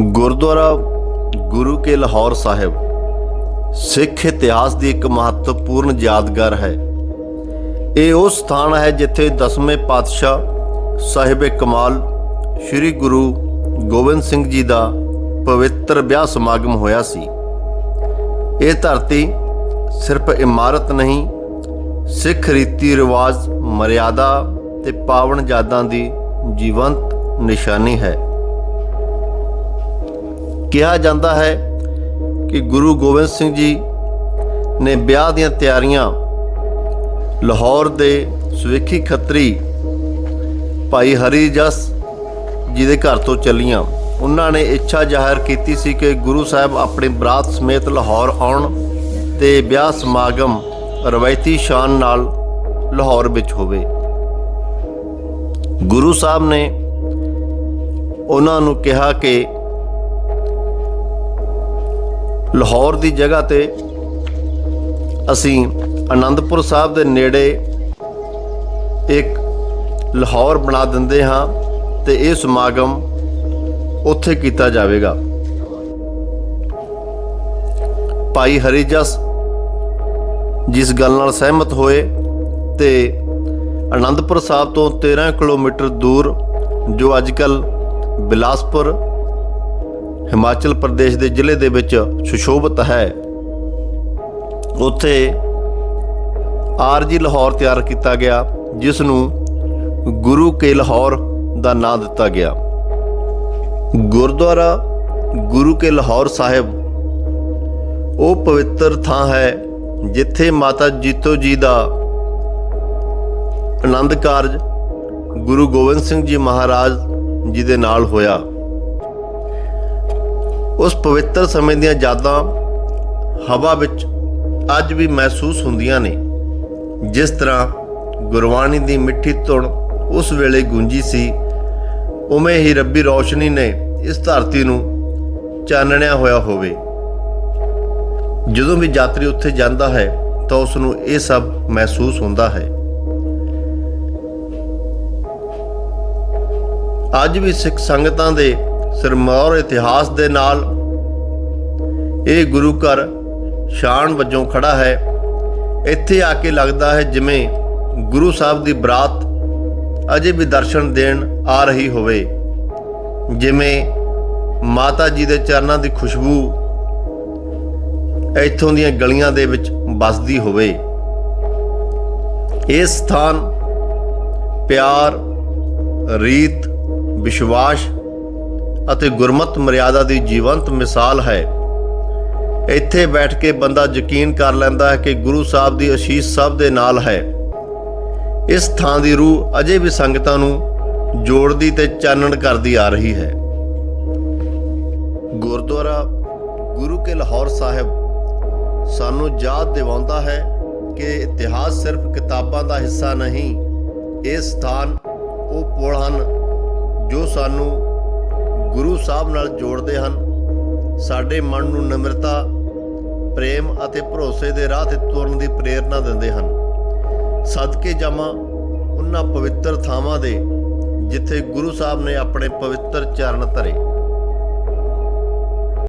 ਗੁਰਦੁਆਰਾ ਗੁਰੂ ਕੇ ਲਾਹੌਰ ਸਾਹਿਬ ਸਿੱਖ ਇਤਿਹਾਸ ਦੀ ਇੱਕ ਮਹੱਤਵਪੂਰਨ ਯਾਦਗਾਰ ਹੈ। ਇਹ ਉਹ ਸਥਾਨ ਹੈ ਜਿੱਥੇ ਦਸਵੇਂ ਪਾਤਸ਼ਾਹ ਸਾਹਿਬ ਕਮਾਲ ਸ੍ਰੀ ਗੁਰੂ ਗੋਬਿੰਦ ਸਿੰਘ ਜੀ ਦਾ ਪਵਿੱਤਰ ਵਿਆਹ ਸਮਾਗਮ ਹੋਇਆ ਸੀ। ਇਹ ਧਰਤੀ ਸਿਰਫ ਇਮਾਰਤ ਨਹੀਂ, ਸਿੱਖ ਰੀਤੀ ਰਿਵਾਜ, ਮਰਿਆਦਾ ਤੇ ਪਾਵਨ ਯਾਦਾਂ ਦੀ ਜੀਵੰਤ ਨਿਸ਼ਾਨੀ ਹੈ। ਕਿਹਾ ਜਾਂਦਾ ਹੈ ਕਿ ਗੁਰੂ ਗੋਬਿੰਦ ਸਿੰਘ ਜੀ ਨੇ ਵਿਆਹ ਦੀਆਂ ਤਿਆਰੀਆਂ ਲਾਹੌਰ ਦੇ ਸੁਵੇਖੀ ਖੱਤਰੀ ਭਾਈ ਹਰੀ ਜਸ ਜੀ ਦੇ ਘਰ ਤੋਂ ਚੱਲੀਆਂ। ਉਹਨਾਂ ਨੇ ਇੱਛਾ ਜ਼ਾਹਰ ਕੀਤੀ ਸੀ ਕਿ ਗੁਰੂ ਸਾਹਿਬ ਆਪਣੀ ਬਰਾਤ ਸਮੇਤ ਲਾਹੌਰ ਆਉਣ ਤੇ ਵਿਆਹ ਸਮਾਗਮ ਰਵਾਇਤੀ ਸ਼ਾਨ ਨਾਲ ਲਾਹੌਰ ਵਿੱਚ ਹੋਵੇ। ਗੁਰੂ ਸਾਹਿਬ ਨੇ ਉਹਨਾਂ ਨੂੰ ਕਿਹਾ ਕਿ ਲਾਹੌਰ ਦੀ ਜਗ੍ਹਾ ਤੇ ਅਸੀਂ ਆਨੰਦਪੁਰ ਸਾਹਿਬ ਦੇ ਨੇੜੇ ਇੱਕ ਲਾਹੌਰ ਬਣਾ ਦਿੰਦੇ ਹਾਂ ਤੇ ਇਹ ਸਮਾਗਮ ਉੱਥੇ ਕੀਤਾ ਜਾਵੇਗਾ। ਭਾਈ ਹਰੀਜਸ ਜਿਸ ਗੱਲ ਨਾਲ ਸਹਿਮਤ ਹੋਏ ਤੇ ਆਨੰਦਪੁਰ ਸਾਹਿਬ ਤੋਂ 13 ਕਿਲੋਮੀਟਰ ਦੂਰ ਜੋ ਅੱਜਕੱਲ ਬਿਲਾਸਪੁਰ ਹਿਮਾਚਲ ਪ੍ਰਦੇਸ਼ ਦੇ ਜ਼ਿਲ੍ਹੇ ਦੇ ਵਿੱਚ ਸੁਸ਼ੋਭਿਤ ਹੈ। ਉੱਥੇ ਆਰਜੀ ਲਾਹੌਰ ਤਿਆਰ ਕੀਤਾ ਗਿਆ, ਜਿਸ ਨੂੰ ਗੁਰੂ ਕੇ ਲਾਹੌਰ ਦਾ ਨਾਮ ਦਿੱਤਾ ਗਿਆ। ਗੁਰਦੁਆਰਾ ਗੁਰੂ ਕੇ ਲਾਹੌਰ ਸਾਹਿਬ ਉਹ ਪਵਿੱਤਰ ਥਾਂ ਹੈ, ਜਿੱਥੇ ਮਾਤਾ ਜੀਤੋ ਜੀ ਦਾ ਆਨੰਦ ਕਾਰਜ ਗੁਰੂ ਗੋਬਿੰਦ ਸਿੰਘ ਜੀ ਮਹਾਰਾਜ ਜੀ ਦੇ ਨਾਲ ਹੋਇਆ। ਉਸ ਪਵਿੱਤਰ ਸਮੇਂ ਦੀਆਂ ਯਾਦਾਂ ਹਵਾ ਵਿੱਚ ਅੱਜ ਵੀ ਮਹਿਸੂਸ ਹੁੰਦੀਆਂ ਨੇ। ਜਿਸ ਤਰ੍ਹਾਂ ਗੁਰਬਾਣੀ ਦੀ ਮਿੱਠੀ ਧੁਨ ਉਸ ਵੇਲੇ ਗੂੰਜੀ ਸੀ, ਉਵੇਂ ਹੀ ਰੱਬੀ ਰੌਸ਼ਨੀ ਨੇ ਇਸ ਧਰਤੀ ਨੂੰ ਚਾਨਣਿਆ ਹੋਇਆ ਹੋਵੇ। ਜਦੋਂ ਵੀ ਯਾਤਰੀ ਉੱਥੇ ਜਾਂਦਾ ਹੈ, ਤਾਂ ਉਸ ਨੂੰ ਇਹ ਸਭ ਮਹਿਸੂਸ ਹੁੰਦਾ ਹੈ। ਅੱਜ ਵੀ ਸਿੱਖ ਸੰਗਤਾਂ ਦੇ ਸਿਰਮੌਰ ਇਤਿਹਾਸ ਦੇ ਨਾਲ ਇਹ ਗੁਰੂ ਘਰ ਸ਼ਾਨ ਵਜੋਂ ਖੜਾ ਹੈ। ਇੱਥੇ ਆ ਕੇ ਲੱਗਦਾ ਹੈ ਜਿਵੇਂ ਗੁਰੂ ਸਾਹਿਬ ਦੀ ਬਰਾਤ ਅਜੇ ਵੀ ਦਰਸ਼ਨ ਦੇਣ ਆ ਰਹੀ ਹੋਵੇ। ਜਿਵੇਂ ਮਾਤਾ ਜੀ ਦੇ ਚਰਨਾਂ ਦੀ ਖੁਸ਼ਬੂ ਇੱਥੋਂ ਦੀਆਂ ਗਲੀਆਂ ਦੇ ਵਿੱਚ ਵੱਸਦੀ ਹੋਵੇ। ਇਹ ਸਥਾਨ ਪਿਆਰ, ਰੀਤ, ਵਿਸ਼ਵਾਸ ਅਤੇ ਗੁਰਮਤ ਮਰਿਆਦਾ ਦੀ ਜੀਵੰਤ ਮਿਸਾਲ ਹੈ। ਇੱਥੇ ਬੈਠ ਕੇ ਬੰਦਾ ਯਕੀਨ ਕਰ ਲੈਂਦਾ ਹੈ ਕਿ ਗੁਰੂ ਸਾਹਿਬ ਦੀ ਅਸ਼ੀਸ਼ ਸਭ ਦੇ ਨਾਲ ਹੈ। ਇਸ ਥਾਂ ਦੀ ਰੂਹ ਅਜੇ ਵੀ ਸੰਗਤਾਂ ਨੂੰ ਜੋੜਦੀ ਤੇ ਚਾਨਣ ਕਰਦੀ ਆ ਰਹੀ ਹੈ। ਗੁਰਦੁਆਰਾ ਗੁਰੂ ਕੇ ਲਾਹੌਰ ਸਾਹਿਬ ਸਾਨੂੰ ਯਾਦ ਦਿਵਾਉਂਦਾ ਹੈ ਕਿ ਇਤਿਹਾਸ ਸਿਰਫ ਕਿਤਾਬਾਂ ਦਾ ਹਿੱਸਾ ਨਹੀਂ, ਇਹ ਸਥਾਨ ਉਹ ਪੁਲ ਹਨ ਜੋ ਸਾਨੂੰ ਗੁਰੂ ਸਾਹਿਬ ਨਾਲ ਜੋੜਦੇ ਹਨ। ਸਾਡੇ ਮਨ ਨੂੰ ਨਿਮਰਤਾ, ਪ੍ਰੇਮ ਅਤੇ ਭਰੋਸੇ ਦੇ ਰਾਹ ਤੇ ਤੁਰਨ ਦੀ ਪ੍ਰੇਰਣਾ ਦਿੰਦੇ ਹਨ। ਸਦਕੇ ਜਾਵਾਂ ਉਹਨਾਂ ਪਵਿੱਤਰ ਥਾਵਾਂ ਦੇ ਜਿੱਥੇ ਗੁਰੂ ਸਾਹਿਬ ਨੇ ਆਪਣੇ ਪਵਿੱਤਰ ਚਰਨ ਧਰੇ।